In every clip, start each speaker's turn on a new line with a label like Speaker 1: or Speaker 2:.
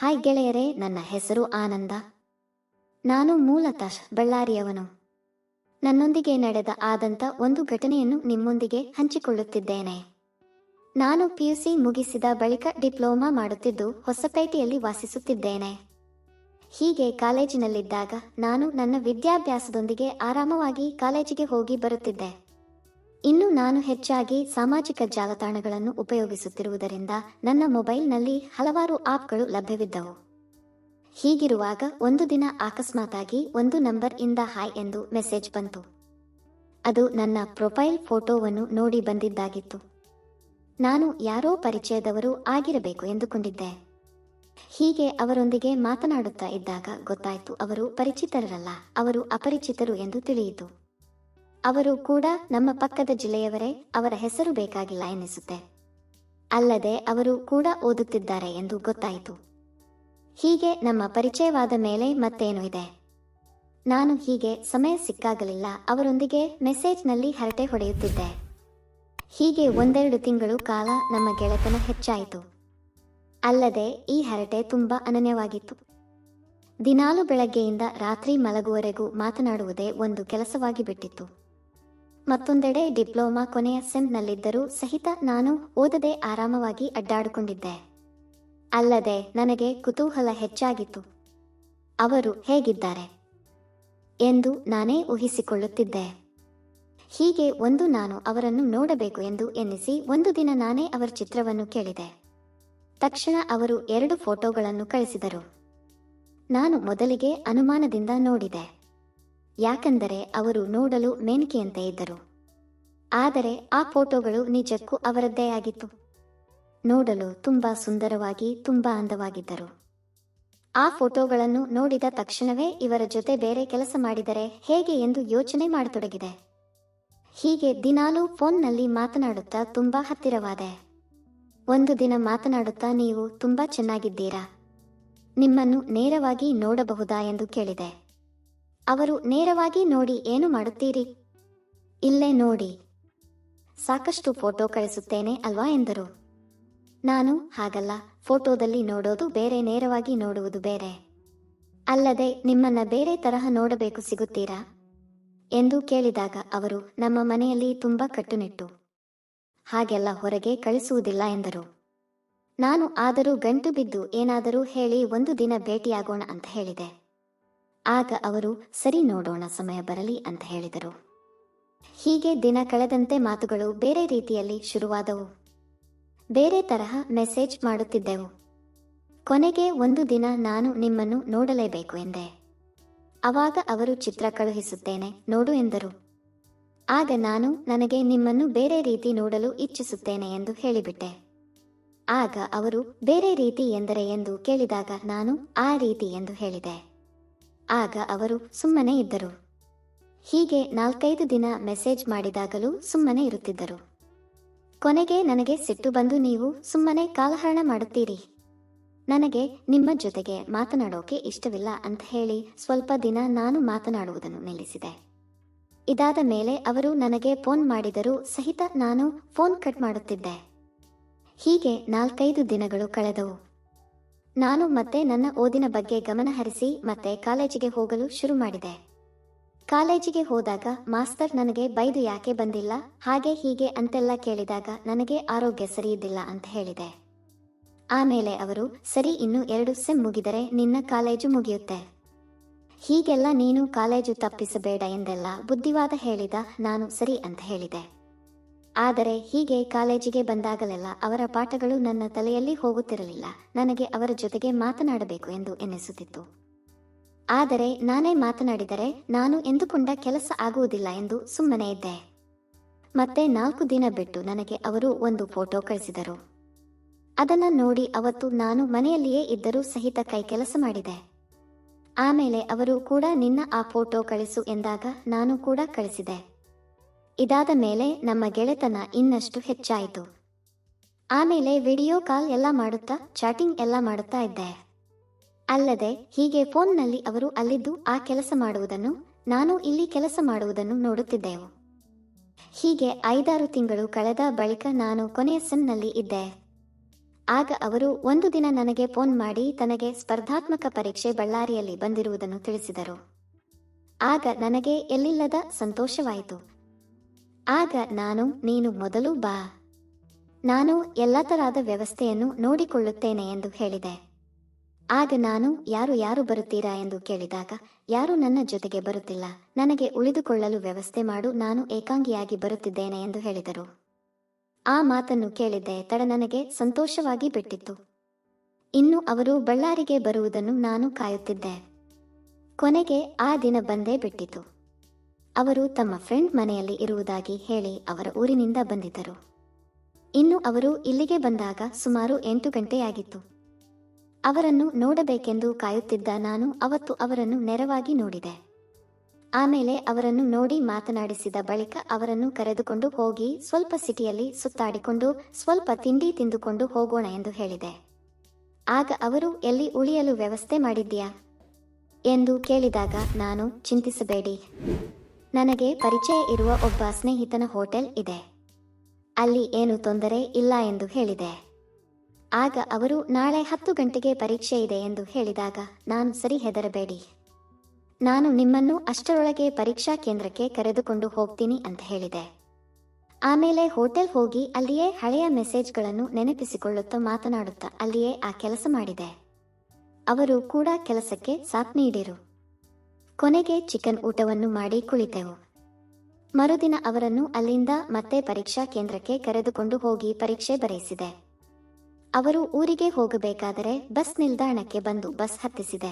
Speaker 1: Hi ಗೆಳೆಯರೇ, ನನ್ನ ಹೆಸರು ಆನಂದ. ನಾನು ಮೂಲತಃ ಬಳ್ಳಾರಿಯವನು. ನನ್ನೊಂದಿಗೆ ನಡೆದ ಆದಂತ ಒಂದು ಘಟನೆಯನ್ನು ನಿಮ್ಮೊಂದಿಗೆ ಹಂಚಿಕೊಳ್ಳುತ್ತಿದ್ದೇನೆ. ನಾನು ಪಿಯುಸಿ ಮುಗಿಸಿದ ಬಳಿಕ ಡಿಪ್ಲೊಮಾ ಮಾಡುತ್ತಿದ್ದು ಹೊಸಪೇಟೆಯಲ್ಲಿ ವಾಸಿಸುತ್ತಿದ್ದೇನೆ. ಹೀಗೆ ಕಾಲೇಜಿನಲ್ಲಿದ್ದಾಗ ನಾನು ನನ್ನ ವಿದ್ಯಾಭ್ಯಾಸದೊಂದಿಗೆ ಆರಾಮವಾಗಿ ಕಾಲೇಜಿಗೆ ಹೋಗಿ ಬರುತ್ತಿದ್ದೆ. ಇನ್ನು ನಾನು ಹೆಚ್ಚಾಗಿ ಸಾಮಾಜಿಕ ಜಾಲತಾಣಗಳನ್ನು ಉಪಯೋಗಿಸುತ್ತಿರುವುದರಿಂದ ನನ್ನ ಮೊಬೈಲ್ನಲ್ಲಿ ಹಲವಾರು ಆಪ್ಗಳು ಲಭ್ಯವಿದ್ದವು. ಹೀಗಿರುವಾಗ ಒಂದು ದಿನ ಅಕಸ್ಮಾತಾಗಿ ಒಂದು ನಂಬರ್ ಇಂದ ಹಾಯ್ ಎಂದು ಮೆಸೇಜ್ ಬಂತು. ಅದು ನನ್ನ ಪ್ರೊಫೈಲ್ ಫೋಟೋವನ್ನು ನೋಡಿ ಬಂದಿದ್ದಾಗಿತ್ತು. ನಾನು ಯಾರೋ ಪರಿಚಯದವರು ಆಗಿರಬೇಕು ಎಂದುಕೊಂಡಿದ್ದೆ. ಹೀಗೆ ಅವರೊಂದಿಗೆ ಮಾತನಾಡುತ್ತಾ ಇದ್ದಾಗ ಗೊತ್ತಾಯಿತು, ಅವರು ಪರಿಚಿತರಲ್ಲ, ಅವರು ಅಪರಿಚಿತರು ಎಂದು ತಿಳಿಯಿತು. ಅವರು ಕೂಡ ನಮ್ಮ ಪಕ್ಕದ ಜಿಲ್ಲೆಯವರೇ ಅವರ ಹೆಸರು ಬೇಕಾಗಿಲ್ಲ ಎನಿಸುತ್ತೆ ಅಲ್ಲದೆ ಅವರು ಕೂಡ ಓದುತ್ತಿದ್ದಾರೆ ಎಂದು ಗೊತ್ತಾಯಿತು. ಹೀಗೆ ನಮ್ಮ ಪರಿಚಯವಾದ ಮೇಲೆ ಮತ್ತೇನು ಇದೆ? ನಾನು ಹೀಗೆ ಸಮಯ ಸಿಕ್ಕಾಗಲಿಲ್ಲ, ಅವರೊಂದಿಗೆ ಮೆಸೇಜ್ನಲ್ಲಿ ಹರಟೆ ಹೊಡೆಯುತ್ತಿದ್ದೆ. ಹೀಗೆ ಒಂದೆರಡು ತಿಂಗಳು ಕಾಲ ನಮ್ಮ ಗೆಳೆತನ ಹೆಚ್ಚಾಯಿತು. ಅಲ್ಲದೆ ಈ ಹರಟೆ ತುಂಬಾ ಅನನ್ಯವಾಗಿತ್ತು. ದಿನಾಲು ಬೆಳಗ್ಗೆಯಿಂದ ರಾತ್ರಿ ಮಲಗುವರೆಗೂ ಮಾತನಾಡುವುದೇ ಒಂದು ಕೆಲಸವಾಗಿ ಬಿಟ್ಟಿತ್ತು. ಮತ್ತೊಂದೆಡೆ ಡಿಪ್ಲೊಮಾ ಕೊನೆಯ ಸೆಮ್ನಲ್ಲಿದ್ದರೂ ಸಹಿತ ನಾನು ಓದದೆ ಆರಾಮವಾಗಿ ಅಡ್ಡಾಡಿಕೊಂಡಿದ್ದೆ. ಅಲ್ಲದೆ ನನಗೆ ಕುತೂಹಲ ಹೆಚ್ಚಾಗಿತ್ತು. ಅವರು ಹೇಗಿದ್ದಾರೆ? ಎಂದು ನಾನೇ ಊಹಿಸಿಕೊಳ್ಳುತ್ತಿದ್ದೆ. ಹೀಗೆ ಒಂದು ನಾನು ಅವರನ್ನು ನೋಡಬೇಕು ಎಂದು ಎನ್ನಿಸಿ ಒಂದು ದಿನ ನಾನೇ ಅವರ ಚಿತ್ರವನ್ನು ಕೇಳಿದೆ. ತಕ್ಷಣ ಅವರು ಎರಡು ಫೋಟೋಗಳನ್ನು ಕಳಿಸಿದರು. ನಾನು ಮೊದಲಿಗೆ ಅನುಮಾನದಿಂದ ನೋಡಿದೆ. ಯಾಕೆಂದರೆ ಅವರು ನೋಡಲು ಮೇನ್ಕೆಯಂತೆ ಇದ್ದರು. ಆದರೆ ಆ ಫೋಟೋಗಳು ನಿಜಕ್ಕೂ ಅವರದ್ದೇ ಆಗಿತ್ತು. ನೋಡಲು ತುಂಬಾ ಸುಂದರವಾಗಿ, ತುಂಬಾ ಅಂದವಾಗಿದ್ದರು. ಆ ಫೋಟೋಗಳನ್ನು ನೋಡಿದ ತಕ್ಷಣವೇ ಇವರ ಜೊತೆ ಬೇರೆ ಕೆಲಸ ಮಾಡಿದರೆ ಹೇಗೆ ಎಂದು ಯೋಚನೆ ಮಾಡತೊಡಗಿದೆ. ಹೀಗೆ ದಿನಾಲೂ ಫೋನ್ನಲ್ಲಿ ಮಾತನಾಡುತ್ತಾ ತುಂಬಾ ಹತ್ತಿರವಾದೆ. ಒಂದು ದಿನ ಮಾತನಾಡುತ್ತಾ ನೀವು ತುಂಬಾ ಚೆನ್ನಾಗಿದ್ದೀರಾ? ನಿಮ್ಮನ್ನು ನೇರವಾಗಿ ನೋಡಬಹುದಾ ಎಂದು ಕೇಳಿದೆ. ಅವರು ನೇರವಾಗಿ ನೋಡಿ ಏನು ಮಾಡುತ್ತೀರಿ? ಇಲ್ಲೇ ನೋಡಿ. ಸಾಕಷ್ಟು ಫೋಟೋ ಕಳಿಸುತ್ತೇನೆ ಅಲ್ವಾ ಎಂದರು. ನಾನು ಹಾಗಲ್ಲ. ಫೋಟೋದಲ್ಲಿ ನೋಡೋದು ಬೇರೆ, ನೇರವಾಗಿ ನೋಡುವುದು ಬೇರೆ. ಅಲ್ಲದೆ ನಿಮ್ಮನ್ನ ಬೇರೆ ತರಹ ನೋಡಬೇಕು ಸಿಗುತ್ತೀರಾ? ಎಂದು ಕೇಳಿದಾಗ ಅವರು ನಮ್ಮ ಮನೆಯಲ್ಲಿ ತುಂಬಾ ಕಟ್ಟುನಿಟ್ಟು. ಹಾಗೆಲ್ಲ ಹೊರಗೆ ಕಳಿಸುವುದಿಲ್ಲ ಎಂದರು. ನಾನು ಆದರೂ ಗಂಟು ಬಿದ್ದು ಏನಾದರೂ ಹೇಳಿ ಒಂದು ದಿನ ಭೇಟಿಯಾಗೋಣ ಅಂತ ಹೇಳಿದೆ. ಆಗ ಅವರು, ಸರಿ ನೋಡೋಣ, ಸಮಯ ಬರಲಿ ಅಂತ ಹೇಳಿದರು. ಹೀಗೆ ದಿನ ಕಳೆದಂತೆ ಮಾತುಗಳು ಬೇರೆ ರೀತಿಯಲ್ಲಿ ಶುರುವಾದವು. ಬೇರೆ ತರಹ ಮೆಸೇಜ್ ಮಾಡುತ್ತಿದ್ದೆವು. ಕೊನೆಗೆ ಒಂದು ದಿನ ನಾನು ನಿಮ್ಮನ್ನು ನೋಡಲೇಬೇಕು ಎಂದೆ. ಅವಾಗ ಅವರು ಚಿತ್ರ ಕಳುಹಿಸುತ್ತೇನೆ, ನೋಡು ಎಂದರು. ಆಗ ನಾನು ನನಗೆ ನಿಮ್ಮನ್ನು ಬೇರೆ ರೀತಿ ನೋಡಲು ಇಚ್ಛಿಸುತ್ತೇನೆ ಎಂದು ಹೇಳಿಬಿಟ್ಟೆ. ಆಗ ಅವರು, ಬೇರೆ ರೀತಿ ಎಂದರೆ? ಎಂದು ಕೇಳಿದಾಗ ನಾನು, ಆ ರೀತಿ ಎಂದು ಹೇಳಿದೆ. ಆಗ ಅವರು ಸುಮ್ಮನೆ ಇದ್ದರು. ಹೀಗೆ ನಾಲ್ಕೈದು ದಿನ ಮೆಸೇಜ್ ಮಾಡಿದಾಗಲೂ ಸುಮ್ಮನೆ ಇರುತ್ತಿದ್ದರು. ಕೊನೆಗೆ ನನಗೆ ಸಿಟ್ಟು ಬಂದು ನೀವು ಸುಮ್ಮನೆ ಕಾಲಹರಣ ಮಾಡುತ್ತೀರಿ. ನನಗೆ ನಿಮ್ಮ ಜೊತೆಗೆ ಮಾತನಾಡೋಕೆ ಇಷ್ಟವಿಲ್ಲ ಅಂತ ಹೇಳಿ ಸ್ವಲ್ಪ ದಿನ ನಾನು ಮಾತನಾಡುವುದನ್ನು ನಿಲ್ಲಿಸಿದೆ. ಇದಾದ ಮೇಲೆ ಅವರು ನನಗೆ ಫೋನ್ ಮಾಡಿದರೂ ಸಹಿತ ನಾನು ಫೋನ್ ಕಟ್ ಮಾಡುತ್ತಿದ್ದೆ. ಹೀಗೆ ನಾಲ್ಕೈದು ದಿನಗಳು ಕಳೆದವು. ನಾನು ಮತ್ತೆ ನನ್ನ ಓದಿನ ಬಗ್ಗೆ ಗಮನ ಹರಿಸಿ ಮತ್ತೆ ಕಾಲೇಜಿಗೆ ಹೋಗಲು ಶುರು ಮಾಡಿದೆ. ಕಾಲೇಜಿಗೆ ಹೋದಾಗ ಮಾಸ್ತರ್ ನನಗೆ ಬೈದು ಯಾಕೆ ಬಂದಿಲ್ಲ, ಹಾಗೆ ಹೀಗೆ ಅಂತೆಲ್ಲ ಕೇಳಿದಾಗ ನನಗೆ ಆರೋಗ್ಯ ಸರಿಯಿದ್ದಿಲ್ಲ ಅಂತ ಹೇಳಿದೆ. ಆಮೇಲೆ ಅವರು, ಸರಿ ಇನ್ನು ಎರಡು ಸೆಮ್ ಮುಗಿದರೆ ನಿನ್ನ ಕಾಲೇಜು ಮುಗಿಯುತ್ತೆ. ಹೀಗೆಲ್ಲ ನೀನು ಕಾಲೇಜು ತಪ್ಪಿಸಬೇಡ ಎಂದೆಲ್ಲ ಬುದ್ಧಿವಾದ ಹೇಳಿದ ನಾನು ಸರಿ ಅಂತ ಹೇಳಿದೆ. ಆದರೆ ಹೀಗೆ ಕಾಲೇಜಿಗೆ ಬಂದಾಗಲೆಲ್ಲ ಅವರ ಪಾಠಗಳು ನನ್ನ ತಲೆಯಲ್ಲಿ ಹೋಗುತ್ತಿರಲಿಲ್ಲ. ನನಗೆ ಅವರ ಜೊತೆಗೆ ಮಾತನಾಡಬೇಕು ಎಂದು ಎನಿಸುತ್ತಿತ್ತು ಆದರೆ ನಾನೇ ಮಾತನಾಡಿದರೆ ನಾನು ಎಂದುಕೊಂಡ ಕೆಲಸ ಆಗುವುದಿಲ್ಲ ಎಂದು ಸುಮ್ಮನೆ ಇದ್ದೆ. ಮತ್ತೆ ನಾಲ್ಕು ದಿನ ಬಿಟ್ಟು ನನಗೆ ಅವರು ಒಂದು ಫೋಟೋ ಕಳಿಸಿದರು. ಅದನ್ನ ನೋಡಿ ಅವತ್ತು ನಾನು ಮನೆಯಲ್ಲಿಯೇ ಇದ್ದರೂ ಸಹಿತ ಕೈ ಕೆಲಸ ಮಾಡಿದೆ. ಆಮೇಲೆ ಅವರು ಕೂಡ ನಿನ್ನ ಆ ಫೋಟೋ ಕಳಿಸು ಎಂದಾಗ ನಾನು ಕೂಡ ಕಳಿಸಿದೆ. ಇದಾದ ಮೇಲೆ ನಮ್ಮ ಗೆಳೆತನ ಇನ್ನಷ್ಟು ಹೆಚ್ಚಾಯಿತು. ಆಮೇಲೆ ವಿಡಿಯೋ ಕಾಲ್ ಎಲ್ಲ ಮಾಡುತ್ತಾ, ಚಾಟಿಂಗ್ ಎಲ್ಲ ಮಾಡುತ್ತಾ ಇದ್ದೆ. ಅಲ್ಲದೆ ಹೀಗೆ ಫೋನ್ನಲ್ಲಿ ಅವರು ಅಲ್ಲಿದ್ದು ಆ ಕೆಲಸ ಮಾಡುವುದನ್ನು, ನಾನು ಇಲ್ಲಿ ಕೆಲಸ ಮಾಡುವುದನ್ನು ನೋಡುತ್ತಿದ್ದೆವು. ಹೀಗೆ ಐದಾರು ತಿಂಗಳು ಕಳೆದ ಬಳಿಕ ನಾನು ಕೊನೆಯ ಸೆಮ್ನಲ್ಲಿ ಇದ್ದೆ. ಆಗ ಅವರು ಒಂದು ದಿನ ನನಗೆ ಫೋನ್ ಮಾಡಿ ತನಗೆ ಸ್ಪರ್ಧಾತ್ಮಕ ಪರೀಕ್ಷೆ ಬಳ್ಳಾರಿಯಲ್ಲಿ ಬಂದಿರುವುದನ್ನು ತಿಳಿಸಿದರು. ಆಗ ನನಗೆ ಎಲ್ಲಿಲ್ಲದ ಸಂತೋಷವಾಯಿತು. ಆಗ ನಾನು, ನೀನು ಮೊದಲು ಬಾ. ನಾನು ಎಲ್ಲ ತರಹದ ವ್ಯವಸ್ಥೆಯನ್ನು ನೋಡಿಕೊಳ್ಳುತ್ತೇನೆ ಎಂದು ಹೇಳಿದೆ. ಆಗ ನಾನು, ಯಾರು ಯಾರು ಬರುತ್ತೀರಾ ಎಂದು ಕೇಳಿದಾಗ, ಯಾರು ನನ್ನ ಜೊತೆಗೆ ಬರುತ್ತಿಲ್ಲ. ನನಗೆ ಉಳಿದುಕೊಳ್ಳಲು ವ್ಯವಸ್ಥೆ ಮಾಡು, ನಾನು ಏಕಾಂಗಿಯಾಗಿ ಬರುತ್ತಿದ್ದೇನೆ ಎಂದು ಹೇಳಿದರು. ಆ ಮಾತನ್ನು ಕೇಳಿದ್ದೆ ತಡ ನನಗೆ ಸಂತೋಷವಾಗಿ ಬಿಟ್ಟಿತ್ತು. ಇನ್ನು ಅವರು ಬಳ್ಳಾರಿಗೆ ಬರುವುದನ್ನು ನಾನು ಕಾಯುತ್ತಿದ್ದೆ. ಕೊನೆಗೆ ಆ ದಿನ ಬಂದೇ ಬಿಟ್ಟಿತು. ಅವರು ತಮ್ಮ ಫ್ರೆಂಡ್ ಮನೆಯಲ್ಲಿ ಇರುವುದಾಗಿ ಹೇಳಿ ಅವರ ಊರಿನಿಂದ ಬಂದಿದ್ದರು. ಇನ್ನು ಅವರು ಇಲ್ಲಿಗೆ ಬಂದಾಗ ಸುಮಾರು ಎಂಟು ಗಂಟೆಯಾಗಿತ್ತು. ಅವರನ್ನು ನೋಡಬೇಕೆಂದು ಕಾಯುತ್ತಿದ್ದ ನಾನು ಅವತ್ತು ಅವರನ್ನು ನೆರವಾಗಿ ನೋಡಿದೆ. ಆಮೇಲೆ ಅವರನ್ನು ನೋಡಿ ಮಾತನಾಡಿಸಿದ ಬಳಿಕ ಅವರನ್ನು ಕರೆದುಕೊಂಡು ಹೋಗಿ ಸ್ವಲ್ಪ ಸಿಟಿಯಲ್ಲಿ ಸುತ್ತಾಡಿಕೊಂಡು ಸ್ವಲ್ಪ ತಿಂಡಿ ತಿಂದುಕೊಂಡು ಹೋಗೋಣ ಎಂದು ಹೇಳಿದೆ. ಆಗ ಅವರು, ಎಲ್ಲಿ ಉಳಿಯಲು ವ್ಯವಸ್ಥೆ ಮಾಡಿದ್ದೀಯಾ? ಎಂದು ಕೇಳಿದಾಗ ನಾನು ಚಿಂತಿಸಬೇಡಿ. ನನಗೆ ಪರಿಚಯ ಇರುವ ಒಬ್ಬ ಸ್ನೇಹಿತನ ಹೋಟೆಲ್ ಇದೆ. ಅಲ್ಲಿ ಏನು ತೊಂದರೆ ಇಲ್ಲ ಎಂದು ಹೇಳಿದೆ. ಆಗ ಅವರು ನಾಳೆ ಹತ್ತು ಗಂಟೆಗೆ ಪರೀಕ್ಷೆ ಇದೆ ಎಂದು ಹೇಳಿದಾಗ ನಾನು ಸರಿ ಹೆದರಬೇಡಿ. ನಾನು ನಿಮ್ಮನ್ನು ಅಷ್ಟರೊಳಗೆ ಪರೀಕ್ಷಾ ಕೇಂದ್ರಕ್ಕೆ ಕರೆದುಕೊಂಡು ಹೋಗ್ತೀನಿ ಅಂತ ಹೇಳಿದೆ. ಆಮೇಲೆ ಹೋಟೆಲ್ ಹೋಗಿ ಅಲ್ಲಿಯೇ ಹಳೆಯ ಮೆಸೇಜ್ಗಳನ್ನು ನೆನಪಿಸಿಕೊಳ್ಳುತ್ತಾ ಮಾತನಾಡುತ್ತಾ ಅಲ್ಲಿಯೇ ಆ ಕೆಲಸ ಮಾಡಿದೆ. ಅವರು ಕೂಡ ಕೆಲಸಕ್ಕೆ ಸಾಥ್ ನೀಡಿರು. ಕೊನೆಗೆ ಚಿಕನ್ ಊಟವನ್ನು ಮಾಡಿ ಕುಳಿತೆವು. ಮರುದಿನ ಅವರನ್ನು ಅಲ್ಲಿಂದ ಮತ್ತೆ ಪರೀಕ್ಷಾ ಕೇಂದ್ರಕ್ಕೆ ಕರೆದುಕೊಂಡು ಹೋಗಿ ಪರೀಕ್ಷೆ ಬರೆಸಿದೆ. ಅವರು ಊರಿಗೆ ಹೋಗಬೇಕಾದರೆ ಬಸ್ ನಿಲ್ದಾಣಕ್ಕೆ ಬಂದು ಬಸ್ ಹತ್ತಿಸಿದೆ.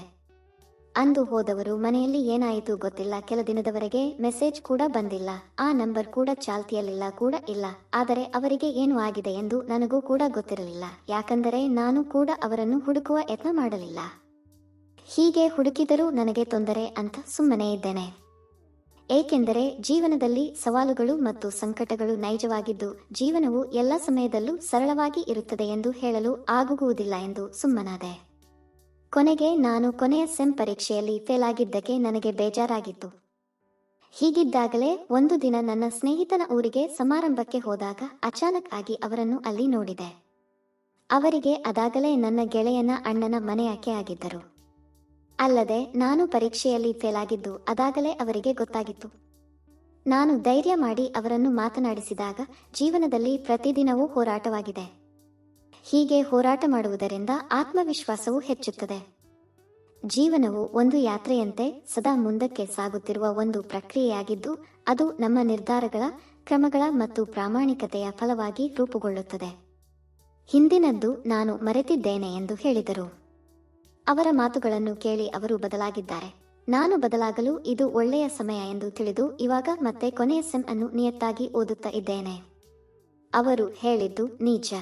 Speaker 1: ಅಂದು ಹೋದವರು ಮನೆಯಲ್ಲಿ ಏನಾಯಿತು ಗೊತ್ತಿಲ್ಲ, ಕೆಲ ದಿನದವರೆಗೆ ಮೆಸೇಜ್ ಕೂಡ ಬಂದಿಲ್ಲ, ಆ ನಂಬರ್ ಕೂಡ ಚಾಲ್ತಿಯಲ್ಲಿಲ್ಲ ಕೂಡ ಇಲ್ಲ, ಆದರೆ ಅವರಿಗೆ ಏನು ಆಗಿದೆ ಎಂದು ನನಗೂ ಕೂಡ ಗೊತ್ತಿರಲಿಲ್ಲ, ಯಾಕಂದರೆ ನಾನು ಕೂಡ ಅವರನ್ನು ಹುಡುಕುವ ಯತ್ನ ಮಾಡಲಿಲ್ಲ. ಹೀಗೆ ಹುಡುಕಿದರೂ ನನಗೆ ತೊಂದರೆ ಅಂತ ಸುಮ್ಮನೆ ಇದ್ದೇನೆ. ಏಕೆಂದರೆ ಜೀವನದಲ್ಲಿ ಸವಾಲುಗಳು ಮತ್ತು ಸಂಕಟಗಳು ನೈಜವಾಗಿದ್ದು ಜೀವನವು ಎಲ್ಲ ಸಮಯದಲ್ಲೂ ಸರಳವಾಗಿ ಇರುತ್ತದೆ ಎಂದು ಹೇಳಲು ಆಗುವುದಿಲ್ಲ ಎಂದು ಸುಮ್ಮನಾದೆ. ಕೊನೆಗೆ ನಾನು ಕೊನೆಯ ಸೆಮ್ ಪರೀಕ್ಷೆಯಲ್ಲಿ ಫೇಲ್ ಆಗಿದ್ದಕ್ಕೆ ನನಗೆ ಬೇಜಾರಾಗಿತ್ತು. ಹೀಗಿದ್ದಾಗಲೇ ಒಂದು ದಿನ ನನ್ನ ಸ್ನೇಹಿತನ ಊರಿಗೆ ಸಮಾರಂಭಕ್ಕೆ ಹೋದಾಗ ಅಚಾನಕ್ ಆಗಿ ಅವರನ್ನು ಅಲ್ಲಿ ನೋಡಿದೆ. ಅವರಿಗೆ ಅದಾಗಲೇ ನನ್ನ ಗೆಳೆಯನ ಅಣ್ಣನ ಮನೆಯಾಕೆ ಆಗಿದ್ದರು. ಅಲ್ಲದೆ ನಾನು ಪರೀಕ್ಷೆಯಲ್ಲಿ ಫೇಲ್ ಆಗಿದ್ದು ಅದಾಗಲೇ ಅವರಿಗೆ ಗೊತ್ತಾಗಿತ್ತು. ನಾನು ಧೈರ್ಯ ಮಾಡಿ ಅವರನ್ನು ಮಾತನಾಡಿಸಿದಾಗ ಜೀವನದಲ್ಲಿ ಪ್ರತಿದಿನವೂ ಹೋರಾಟವಾಗಿದೆ. ಹೀಗೆ ಹೋರಾಟ ಮಾಡುವುದರಿಂದ ಆತ್ಮವಿಶ್ವಾಸವು ಹೆಚ್ಚುತ್ತದೆ. ಜೀವನವು ಒಂದು ಯಾತ್ರೆಯಂತೆ ಸದಾ ಮುಂದಕ್ಕೆ ಸಾಗುತ್ತಿರುವ ಒಂದು ಪ್ರಕ್ರಿಯೆಯಾಗಿದ್ದು ಅದು ನಮ್ಮ ನಿರ್ಧಾರಗಳ, ಕ್ರಮಗಳ ಮತ್ತು ಪ್ರಾಮಾಣಿಕತೆಯ ಫಲವಾಗಿ ರೂಪುಗೊಳ್ಳುತ್ತದೆ. ಹಿಂದಿನದ್ದು ನಾನು ಮರೆತಿದ್ದೇನೆ ಎಂದು ಹೇಳಿದರು. ಅವರ ಮಾತುಗಳನ್ನು ಕೇಳಿ ಅವರು ಬದಲಾಗಿದ್ದಾರೆ. ನಾನು ಬದಲಾಗಲು ಇದು ಒಳ್ಳೆಯ ಸಮಯ ಎಂದು ತಿಳಿದು ಇವಾಗ ಮತ್ತೆ ಕೊನೆಯ ಸೆಮ್ ಅನ್ನು ನಿಯತ್ತಾಗಿ ಓದುತ್ತಾ ಇದ್ದೇನೆ. ಅವರು ಹೇಳಿದ್ದು ನಿಜ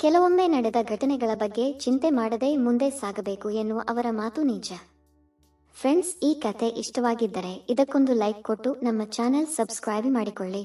Speaker 1: ಕೆಲವೊಮ್ಮೆ ನಡೆದ ಘಟನೆಗಳ ಬಗ್ಗೆ ಚಿಂತೆ ಮಾಡದೆ ಮುಂದೆ ಸಾಗಬೇಕು ಎನ್ನುವ ಅವರ ಮಾತು ನಿಜ ಫ್ರೆಂಡ್ಸ್, ಈ ಕತೆ ಇಷ್ಟವಾಗಿದ್ದರೆ ಇದಕ್ಕೊಂದು ಲೈಕ್ ಕೊಟ್ಟು ನಮ್ಮ ಚಾನೆಲ್ ಸಬ್ಸ್ಕ್ರೈಬ್ ಮಾಡಿಕೊಳ್ಳಿ.